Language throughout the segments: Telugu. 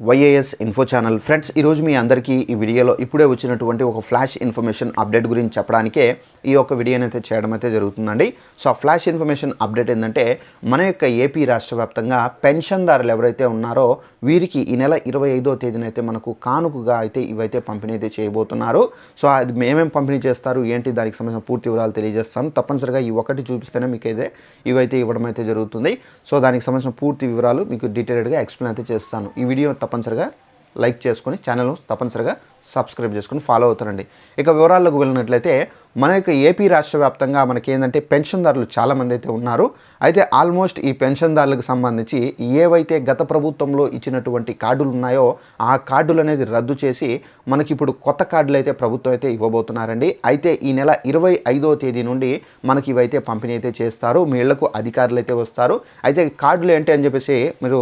YAS info channel friends ఈరోజు మీ అందరికీ ఈ వీడియోలో ఇప్పుడే వచ్చినటువంటి ఒక ఫ్లాష్ ఇన్ఫర్మేషన్ అప్డేట్ గురించి చెప్పడానికే ఈ యొక్క వీడియోని అయితే చేయడం అయితే జరుగుతుందండి. సో ఆ ఫ్లాష్ ఇన్ఫర్మేషన్ అప్డేట్ ఏంటంటే మన యొక్క ఏపీ రాష్ట్ర వ్యాప్తంగా పెన్షన్దారులు ఎవరైతే ఉన్నారో వీరికి ఈ నెల ఇరవై ఐదో తేదీన అయితే మనకు కానుకగా అయితే ఇవైతే పంపిణీ అయితే చేయబోతున్నారు. సో అది మేమేం పంపిణీ చేస్తారు? ఏంటి? దానికి సంబంధించిన పూర్తి వివరాలు తెలియజేస్తాను. తప్పనిసరిగా ఈ ఒకటి చూపిస్తేనే మీకు అయితే ఇవైతే ఇవ్వడం అయితే జరుగుతుంది. సో దానికి సంబంధించిన పూర్తి వివరాలు మీకు డీటెయిల్డ్గా ఎక్స్ప్లెయిన్ అయితే చేస్తాను. ఈ వీడియో తప్పనిసరిగా లైక్ చేసుకొని ఛానల్ తప్పనిసరిగా సబ్స్క్రైబ్ చేసుకొని ఫాలో అవుతారండి. ఇక వివరాల్లోకి వెళ్ళినట్లయితే మన యొక్క ఏపీ రాష్ట్ర వ్యాప్తంగా మనకి ఏంటంటే పెన్షన్దారులు చాలామంది అయితే ఉన్నారు. అయితే ఆల్మోస్ట్ ఈ పెన్షన్దారులకు సంబంధించి ఏవైతే గత ప్రభుత్వంలో ఇచ్చినటువంటి కార్డులు ఉన్నాయో ఆ కార్డులు అనేది రద్దు చేసి మనకి ఇప్పుడు కొత్త కార్డులు అయితే ప్రభుత్వం అయితే ఇవ్వబోతున్నారండి. అయితే ఈ నెల ఇరవై ఐదో తేదీ నుండి మనకి ఇవైతే పంపిణీ అయితే చేస్తారు. మీ ఇళ్ళకు అధికారులు అయితే వస్తారు. అయితే కార్డులు ఏంటి అని చెప్పేసి మీరు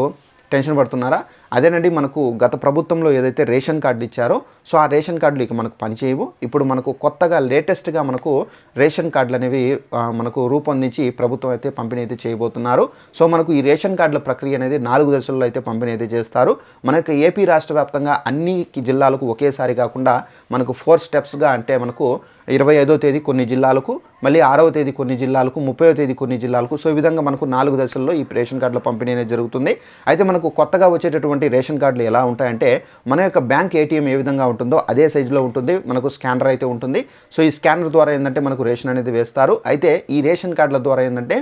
టెన్షన్ పడుతున్నారా? అదేనండి మనకు గత ప్రభుత్వంలో ఏదైతే రేషన్ కార్డు ఇచ్చారో సో ఆ రేషన్ కార్డులు ఇక మనకు పనిచేయవు. ఇప్పుడు మనకు కొత్తగా లేటెస్ట్గా మనకు రేషన్ కార్డులు అనేవి మనకు రూపొందించి ప్రభుత్వం అయితే పంపిణీ అయితే చేయబోతున్నారు. సో మనకు ఈ రేషన్ కార్డుల ప్రక్రియ అనేది నాలుగు దశల్లో అయితే పంపిణీ అయితే చేస్తారు. మన యొక్క ఏపీ రాష్ట్ర వ్యాప్తంగా అన్ని జిల్లాలకు ఒకేసారి కాకుండా మనకు ఫోర్ స్టెప్స్గా అంటే మనకు ఇరవై ఐదో తేదీ కొన్ని జిల్లాలకు మళ్ళీ ఆరవ తేదీ కొన్ని జిల్లాలకు ముప్పైవ తేదీ కొన్ని జిల్లాలకు. సో ఈ విధంగా మనకు నాలుగు దశల్లో ఈ రేషన్ కార్డుల పంపిణీ అనేది జరుగుతుంది. అయితే మనకు కొత్తగా వచ్చేటటువంటి రేషన్ కార్డులు ఎలా ఉంటాయంటే మన యొక్క బ్యాంక్ ఏటీఎం ఏ విధంగా ఉంటుందో అదే సైజులో ఉంటుంది. మనకు స్కానర్ అయితే ఉంటుంది. సో ఈ స్కానర్ ద్వారా ఏంటంటే మనకు రేషన్ అనేది వేస్తారు. అయితే ఈ రేషన్ కార్డుల ద్వారా ఏంటంటే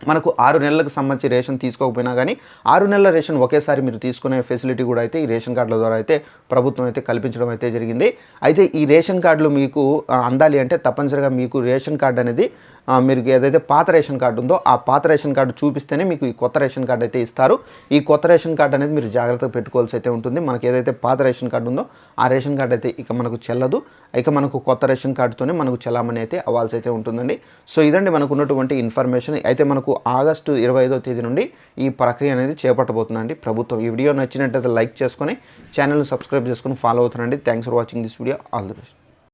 మనకు ఆరు నెలలకు సంబంధించి రేషన్ తీసుకోకపోయినా కానీ ఆరు నెలల రేషన్ ఒకేసారి మీరు తీసుకునే ఫెసిలిటీ కూడా అయితే ఈ రేషన్ కార్డుల ద్వారా అయితే ప్రభుత్వం అయితే కల్పించడం అయితే జరిగింది. అయితే ఈ రేషన్ కార్డులు మీకు అందాలి అంటే తప్పనిసరిగా మీకు రేషన్ కార్డు అనేది మీరు ఏదైతే పాత రేషన్ కార్డు ఉందో ఆ పాత రేషన్ కార్డు చూపిస్తేనే మీకు ఈ కొత్త రేషన్ కార్డు అయితే ఇస్తారు. ఈ కొత్త రేషన్ కార్డు అనేది మీరు జాగ్రత్తగా పెట్టుకోవాల్సి అయితే ఉంటుంది. మనకి ఏదైతే పాత రేషన్ కార్డు ఉందో ఆ రేషన్ కార్డు అయితే ఇక మనకు చెల్లదు. ఇక మనకు కొత్త రేషన్ కార్డుతోనే మనకు చలామణి అయితే అవ్వాల్సి అయితే ఉంటుందండి. సో ఇదండి మనకు ఉన్నటువంటి ఇన్ఫర్మేషన్. అయితే మనకు ఆగస్టు ఇరవై ఐదో తేదీ నుండి ఈ ప్రక్రియ అనేది చేపట్టబోతుందండి. ప్రభుత్వం ఈ వీడియో నచ్చినట్టయితే లైక్ చేసుకొని ఛానల్ సబ్స్క్రైబ్ చేసుకొని ఫాలో అవుతానండి thanks for watching this video. All the best.